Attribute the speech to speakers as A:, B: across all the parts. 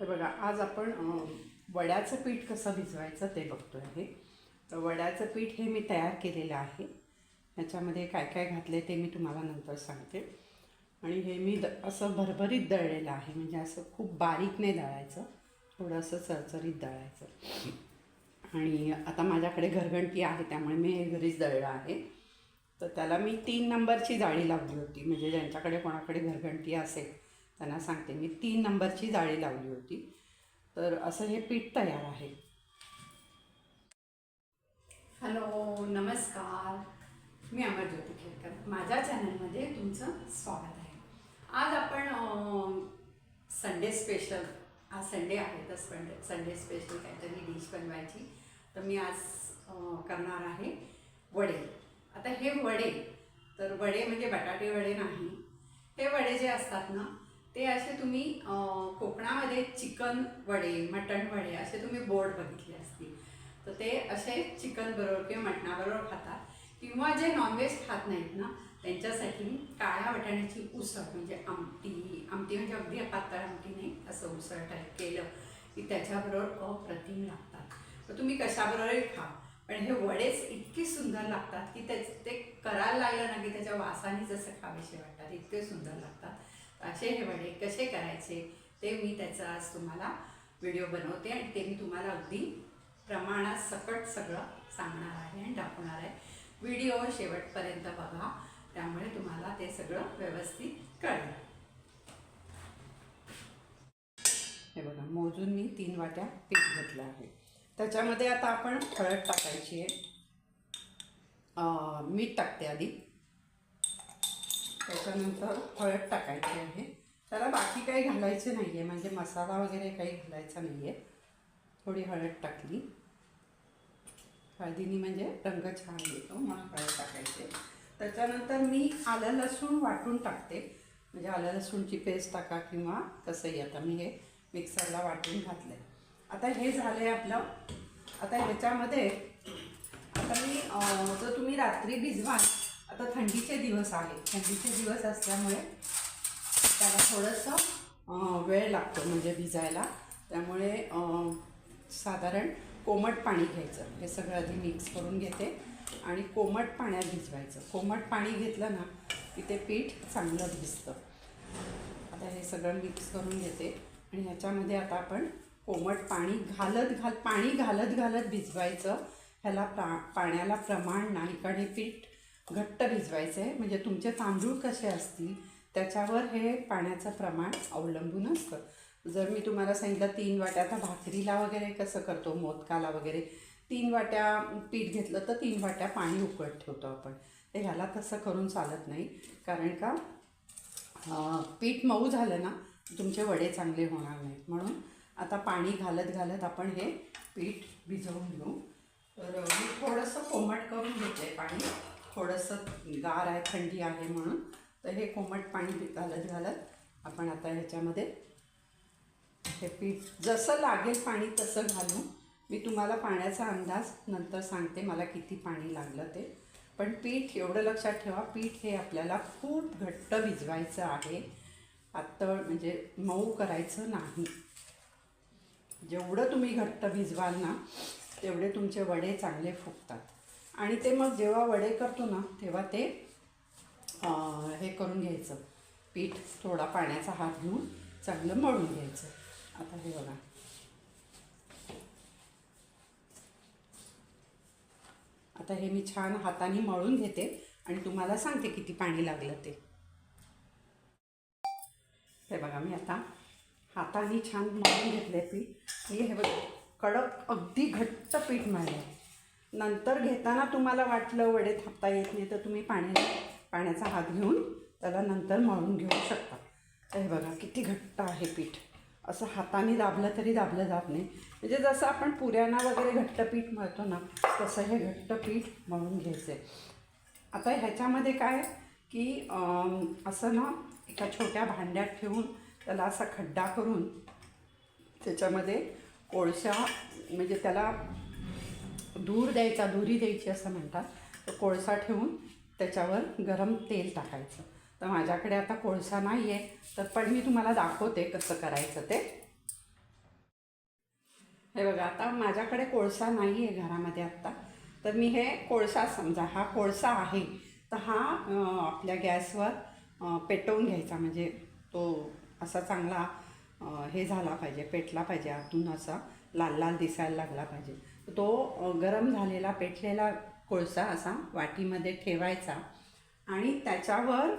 A: तर बघा आज आपण वड्याचं पीठ कसं भिजवायचं ते बघतो आहे तर वड्याचं पीठ हे मी तयार केलेलं आहे. याच्यामध्ये काय काय घातले ते मी तुम्हाला नंतर सांगते. आणि हे मी द असं भरभरीत दळलेलं आहे. म्हणजे असं खूप बारीक नाही दळायचं. थोडंसं चरचरीत दळायचं. आणि आता माझ्याकडे घरघंटी आहे त्यामुळे मी हे घरीच दळलं आहे. तर त्याला मी तीन नंबरची जाळी लावली होती. म्हणजे ज्यांच्याकडे कोणाकडे घरघंटी असेल त्यांना सांगते. मी तीन नंबरची जाळी लावली होती. तर असं हे पीठ तयार आहे. हॅलो नमस्कार. मी अमरज्योती खेडकर माझ्या चॅनलमध्ये तुमचं स्वागत आहे. आज आपण संडे स्पेशल आज संडे आहे तर संडे संडे स्पेशल काहीतरी डिश बनवायची. तर मी आज करणार आहे वडे. आता हे वडे तर वडे म्हणजे बटाटे वडे नाही. हे वडे जे असतात ना ते असे तुम्ही कोकणामध्ये चिकन वडे मटण वडे असे तुम्ही बोर्ड बघितले असतील. तर ते असे चिकन बरोबर किंवा मटणाबरोबर खातात. किंवा जे नॉनव्हेज खात नाहीत ना त्यांच्यासाठी काळ्या वाटाण्याची उसळ म्हणजे आमटी आमटी म्हणजे अगदी पातळ आमटी नाही असं उसळ टाईप केलं की त्याच्याबरोबर अप्रतिम लागतात. तर तुम्ही कशाबरोबरही खा. पण हे वडेच इतके सुंदर लागतात की त्याच ते करायला लागलं ना की त्याच्या वासाने जसं खावेसे वाटतात इतके सुंदर लागतात. असे हे वडे कसे करायचे ते मी त्याचा आज तुम्हाला व्हिडिओ बनवते आणि ते मी तुम्हाला अगदी प्रमाणात सकट सगळं सांगणार आहे आणि दाखवणार आहे. व्हिडिओ शेवटपर्यंत बघा त्यामुळे तुम्हाला ते सगळं व्यवस्थित कळेल. हे बघा मोजून मी तीन वाट्या पीठ घेतलं आहे. त्याच्यामध्ये आता आपण हळद टाकायची आहे. मीठ टाकते आधी. त्याच्यानंतर हळद टाकायची आहे. त्याला बाकी काही घालायचे नाही आहे म्हणजे मसाला वगैरे काही घालायचा नाही आहे थोडी हळद टाकली. हळदीने म्हणजे रंग छान येतो. म्हणून हळद टाकायचे. त्याच्यानंतर मी आलं लसूण वाटून टाकते. म्हणजे आलं लसूणची पेस्ट टाका किंवा कसंही आता मी हे मिक्सरला वाटून घातलं आहे आता हे झालं आहे आपलं. आता ह्याच्यामध्ये आता मी जर तुम्ही रात्री भिजवाल आता थंडीचे दिवस आहेत थंडीचे दिवस असल्यामुळे त्याला थोडंसं वेळ लागतो म्हणजे भिजायला. त्यामुळे साधारण कोमट पाणी घ्यायचं. हे सगळं आधी मिक्स करून घेते आणि कोमट पाण्यात भिजवायचं. कोमट पाणी घेतलं ना की ते पीठ चांगलं भिजतं. आता हे सगळं मिक्स करून घेते आणि ह्याच्यामध्ये आता आपण कोमट पाणी घालत घाल पाणी घालत घालत भिजवायचं. ह्याला प्रा पाण्याला प्रमाण नाही. कारण हे पीठ घट्ट भिजवायचं. आहे म्हणजे तुमचे तांदूळ कसे असतील त्याच्यावर हे पाण्याचं प्रमाण अवलंबून असतं. जर मी तुम्हाला सांगितलं तीन वाट्या आता भाकरीला वगैरे कसं करतो मोदकाला वगैरे तीन वाट्या पीठ घेतलं तर तीन वाट्या पाणी उकळत ठेवतो आपण. ते ह्याला तसं करून चालत नाही. कारण का पीठ मऊ झालं ना तुमचे वडे चांगले होणार नाहीत. म्हणून आता पाणी घालत घालत आपण हे पीठ भिजवून घेऊ. तर मी थोडंसं कोमट करून घेते पाणी. थोडंसं गार आहे थंडी आहे म्हणून. तर हे कोमट पाणी घालत घालत आपण आता ह्याच्यामध्ये हे पीठ जसं लागेल पाणी तसं घालू मी तुम्हाला पाण्याचा अंदाज नंतर सांगते मला किती पाणी लागलं ते. पण पीठ एवढं लक्षात ठेवा पीठ हे आपल्याला खूप घट्ट भिजवायचं आहे. आत्ता म्हणजे मऊ करायचं नाही. जेवढं तुम्ही घट्ट भिजवाल ना तेवढे तुमचे वडे चांगले फुगतात. आणि ते मग जेव्हा वडे करतो ना तेव्हा ते हे करून घ्यायचं. पीठ थोडा पाण्याचा हात घेऊन चांगलं मळून घ्यायचं. आता हे बघा. आता हे मी छान हाताने मळून घेते आणि तुम्हाला सांगते किती पाणी लागलं ते. हे बघा मी आता हाताने छान मळून घेतले पीठ. मी हे बघा कडक अगदी घट्ट पीठ मळलं नंतर घेताना तुम्हाला वाटलं वडे थापता येत नाही तर तुम्ही पाण्या पाण्याचा हात घेऊन त्याला नंतर मळून घेऊ शकता. तर हे बघा किती घट्ट आहे पीठ. असं हाताने दाबलं तरी दाबलं जात नाही. म्हणजे जसं आपण पुऱ्यांना वगैरे घट्ट पीठ मळतो ना तसं हे घट्ट पीठ मळून घ्यायचं. आहे आता ह्याच्यामध्ये काय की असं ना एका छोट्या भांड्यात ठेवून त्याला असा खड्डा करून त्याच्यामध्ये कोळशा म्हणजे त्याला धूर द्यायचा धुरी द्यायची असं म्हणतात. तर कोळसा ठेवून त्याच्यावर गरम तेल टाकायचं. तर माझ्याकडे आता कोळसा नाही आहे तर पण मी तुम्हाला दाखवते कसं करायचं ते. हे बघा आता माझ्याकडे कोळसा नाही आहे घरामध्ये आत्ता तर मी हे कोळसा समजा हा कोळसा आहे तर हा आपल्या गॅसवर पेटवून घ्यायचा. म्हणजे तो असा चांगला हे झाला पाहिजे पेटला पाहिजे आतून असा लाल लाल दिसायला लागला पाहिजे. तो गरम झालेला पेटलेला कोळसा असा वाटीमध्ये ठेवायचा आणि त्याच्यावर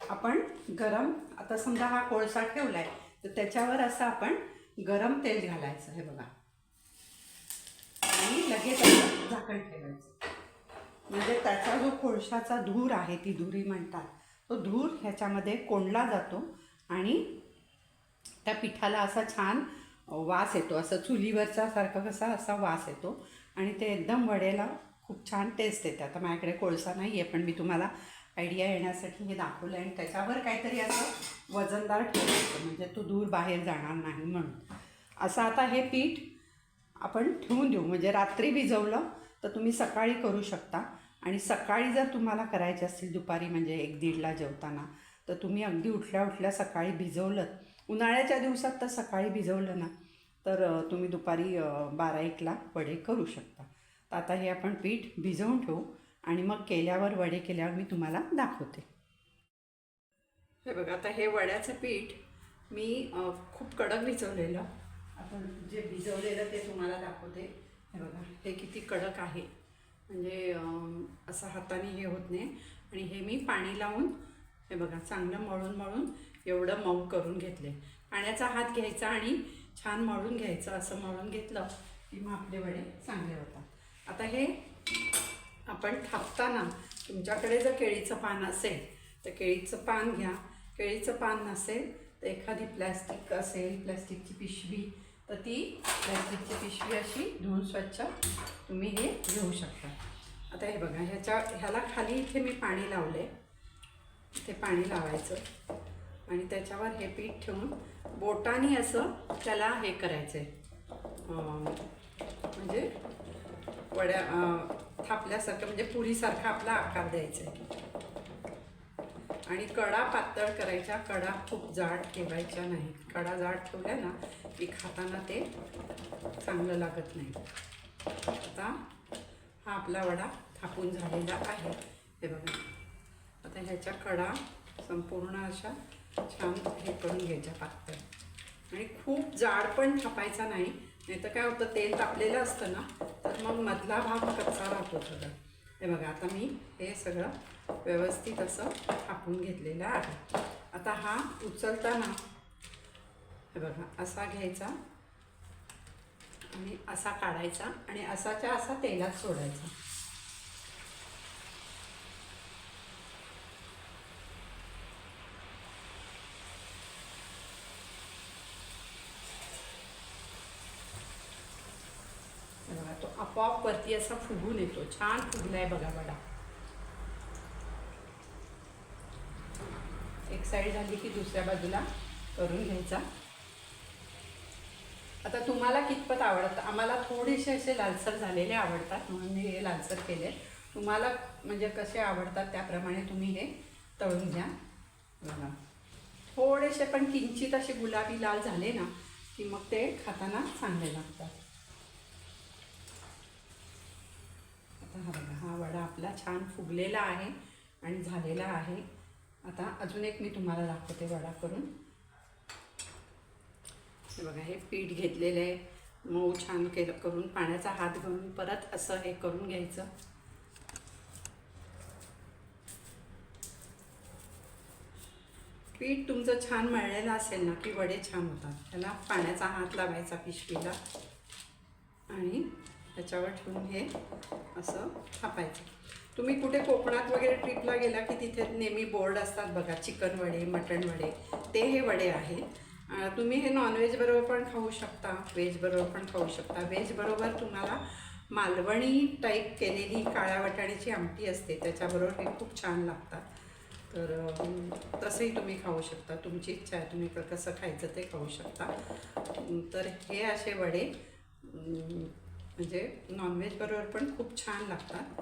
A: आपण गरम आता समजा हा कोळसा ठेवला आहे तर त्याच्यावर असं आपण गरम तेल घालायचं हे बघा. आणि लगेच झाकण ठेवायचं. म्हणजे त्याचा जो कोळशाचा धूर आहे ती धुरी म्हणतात तो धूर ह्याच्यामध्ये कोंडला जातो आणि त्या पिठाला असा छान वास येतो. असं चुलीवरचा सारखा कसा असा वास येतो. आणि ते एकदम वडेला खूप छान टेस्ट येते. आता माझ्याकडे कोळसा नाही आहे पण मी तुम्हाला आयडिया येण्यासाठी हे दाखवलं आणि त्याच्यावर काहीतरी असं वजनदार ठेवायचं म्हणजे तो दूर बाहेर जाणार नाही म्हणून. असं आता हे पीठ आपण ठेवून देऊ. म्हणजे रात्री भिजवलं तर तुम्ही सकाळी करू शकता. आणि सकाळी जर तुम्हाला करायचे असतील दुपारी म्हणजे एक दीडला जेवताना तर तुम्ही अगदी उठल्या उठल्या सकाळी भिजवलं उन्हाळ्याच्या दिवसात तर सकाळी भिजवलं ना तर तुम्ही दुपारी बारा एकला वडे करू शकता. तर आता हे आपण पीठ भिजवून ठेवू आणि मग केल्यावर वडे केल्यावर मी तुम्हाला दाखवते. हे बघा आता हे वड्याचं पीठ मी खूप कडक भिजवलेलं. आपण जे भिजवलेलं ते तुम्हाला दाखवते. हे बघा हे किती कडक आहे. म्हणजे असं हाताने हे होत नाही. आणि हे मी पाणी लावून हे बघा चांगलं मळून मळून एवढं मऊ करून घेतले. पाण्याचा हात घ्यायचा आणि छान मळून घ्यायचं असं मळून घेतलं की मग आपले वडे चांगले होतात. आता हे आपण थापताना तुमच्याकडे जर केळीचं पान असेल तर केळीचं पान घ्या. केळीचं पान नसेल तर एखादी प्लॅस्टिक असेल प्लॅस्टिकची पिशवी तर ती प्लॅस्टिकची पिशवी अशी धुवून स्वच्छ तुम्ही हे घेऊ शकता. आता हे बघा ह्याच्या ह्याला खाली इथे मी पाणी लावले इथे पाणी लावायचं. आणि त्याच्यावर हे पीठ ठेवून बोटाने असं त्याला हे करायचं आहे म्हणजे वड्या थापल्यासारखं म्हणजे पुरीसारखा आपला आकार द्यायचा आहे आणि कडा पातळ करायच्या कडा खूप जाड ठेवायच्या नाही. कडा जाड ठेवल्या ना की खाताना ते चांगलं लागत नाही. आता हा आपला वडा थापून झालेला आहे. हे बघा. आता ह्याच्या कडा संपूर्ण अशा छान हे करून घ्यायच्या पातळ आणि खूप जाड पण थापायचा नाही नाही तर काय होतं तेल तापलेलं असतं ना तर मग मधला भाग कच्चा राहतो सगळं. हे बघा आता मी हे सगळं व्यवस्थित असं थापून घेतलेलं आहे. आता हा उचलताना हे बघा असा घ्यायचा आणि असा काढायचा आणि असाच्या असा तेलात सोडायचा हे बघा तो आपोआप वरती असा फुगून येतो छान फुगलाय बघा बघा एक साईड झाली की दुसऱ्या बाजूला करून घ्यायचा. आता तुम्हाला कितपत आवडतं? आम्हाला थोडेसे असे लालसर झालेले आवडतात म्हणून मी हे लालसर केले. तुम्हाला म्हणजे कसे आवडतात त्याप्रमाणे तुम्ही हे तळून घ्या. बघा. थोडेसे पण किंचित असे गुलाबी लाल झाले ना की मग ते खाताना चांगले लागतात. हा बघा हा वडा आपला छान फुगलेला आहे आणि झालेला आहे. आता अजून एक मी तुम्हाला दाखवते वडा करून. हे बघा हे पीठ घेतलेलं आहे. मऊ छान केलं करून पाण्याचा हात घालून परत असं हे करून घ्यायचं. पीठ तुमचं छान मळलेलं असेल ना की वडे छान होतात. त्याला पाण्याचा हात लावायचा पिशवीला. आणि त्याच्यावर ठेवून हे असं थापायचं. तुम्ही कुठे कोकणात वगैरे ट्रिपला गेला की तिथे नेहमी बोर्ड असतात बघा चिकन वडे मटण वडे ते हे वडे आहेत. तुम्ही हे नॉनव्हेज बरोबर पण खाऊ शकता व्हेज बरोबर पण खाऊ शकता. व्हेज बरोबर तुम्हाला मालवणी टाईप केलेली काळ्या वाटाण्याची आमटी असते त्याच्याबरोबर हे खूप छान लागतात. तर तसंही तुम्ही खाऊ शकता. तुमची इच्छा आहे तुम्ही कसं खायचं ते खाऊ शकता. तर हे असे वडे. म्हणजे नॉनव्हेज बरोबर पण खूप छान लागतात.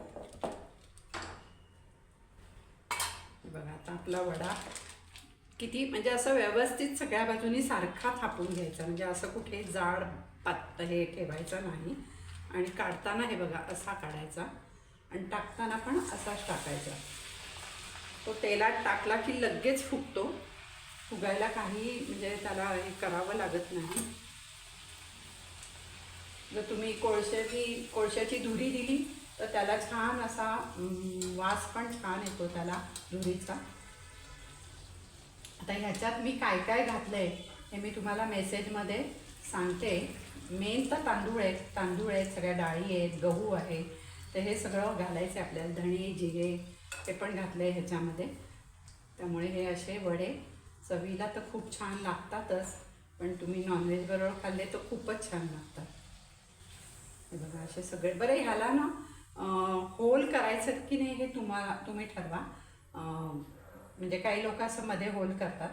A: बघा आता आपला वडा किती म्हणजे असं व्यवस्थित सगळ्या बाजूनी सारखा थापून घ्यायचा. म्हणजे असं कुठे जाड पात हे ठेवायचं नाही. आणि काढताना हे बघा असा काढायचा. आणि टाकताना पण असाच टाकायचा. तो तेलात टाकला की लगेच फुगतो. फुगायला काही म्हणजे त्याला हे करावं लागत नाही. जर तुम्ही कोळशाची कोळशाची धुरी दिली तर त्याला छान असा वास पण छान येतो त्याला धुरीचा. आता ह्याच्यात मी काय काय घातलं आहे हे मी तुम्हाला मेसेजमध्ये सांगते. मेन तर तांदूळ आहेत तांदूळ आहेत सगळ्या डाळी आहेत गहू आहे तर हे सगळं घालायचं आहे आपल्याला धणे जिरे ते पण घातलं आहे ह्याच्यामध्ये. त्यामुळे हे असे वडे चवीला तर खूप छान लागतातच पण तुम्ही नॉनव्हेज बरोबर खाल्ले तर खूपच छान लागतात. हे बघा असे सगळे बरं ह्याला ना होल करायचं की नाही हे तुम्हाला तुम्ही ठरवा. म्हणजे काही लोक असं मध्ये होल करतात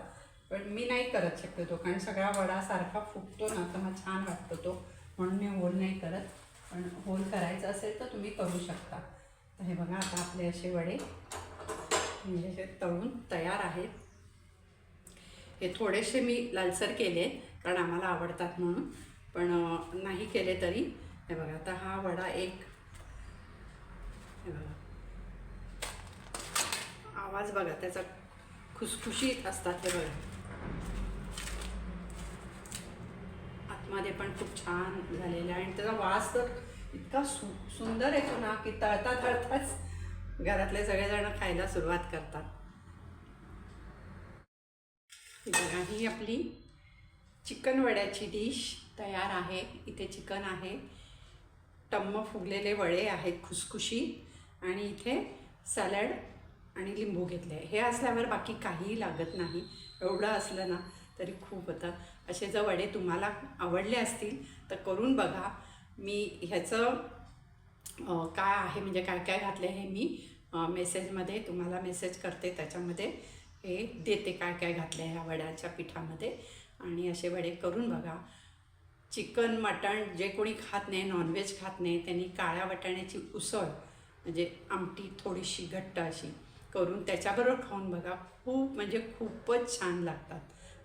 A: पण मी नाही करत शक्यतो कारण सगळा वडा सारखा फुगतो ना तर मग छान वाटतो तो. म्हणून मी होल नाही करत. पण होल करायचं असेल तर तुम्ही करू शकता. तर हे बघा आता आपले असे वडे म्हणजे असे तळून तयार आहेत. हे थोडेसे मी लालसर केले कारण आम्हाला आवडतात म्हणून. पण नाही केले तरी हे बघा आता हा वडा एक हे बघा. आवाज बघा त्याचा खुसखुशीत असतात हे बघा. आतमध्ये पण खूप छान झालेला आहे. आणि त्याचा वास तर इतका सु सुंदर येतो ना की तळता तळताच घरातले सगळेजण खायला सुरुवात करतात. ही बघा ही आपली चिकन वड्याची डिश तयार आहे. इथे चिकन आहे. टम्म फुगलेले वडे आहेत खुसखुशी आणि इथे सॅलड आणि लिंबू घेतले. हे असल्यावर बाकी काहीही लागत नाही. एवढं असलं ना तरी खूप होतं. असे जर वडे तुम्हाला आवडले असतील तर करून बघा. मी ह्याचं काय आहे म्हणजे काय काय घातलं हे मी मेसेजमध्ये तुम्हाला मेसेज करते. त्याच्यामध्ये हे देते काय काय घातलं ह्या वड्याच्या पिठामध्ये. आणि असे वडे करून बघा. चिकन मटण जे कोणी खात नाही नॉनव्हेज खात नाही त्यांनी काळ्या वाटाण्याची उसळ म्हणजे आमटी थोडीशी घट्ट अशी करून त्याच्याबरोबर खाऊन बघा. खूप म्हणजे खूपच छान लागतात.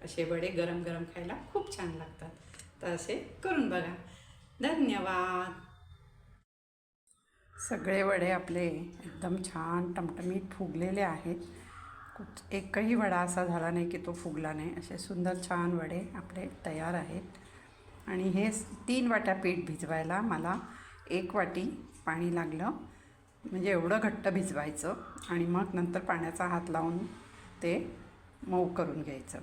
A: असे वडे गरम गरम खायला खूप छान लागतात. तर असे करून बघा. धन्यवाद. सगळे वडे आपले एकदम छान टमटमीत फुगलेले आहेत. कुठ एकही वडा असा झाला नाही की तो फुगला नाही. असे सुंदर छान वडे आपले तयार आहेत. आणि हे तीन वाट्या पीठ भिजवायला मला एक वाटी पाणी लागलं. म्हणजे एवढं घट्ट भिजवायचं आणि मग नंतर पाण्याचा हात लावून ते मऊ करून घ्यायचं.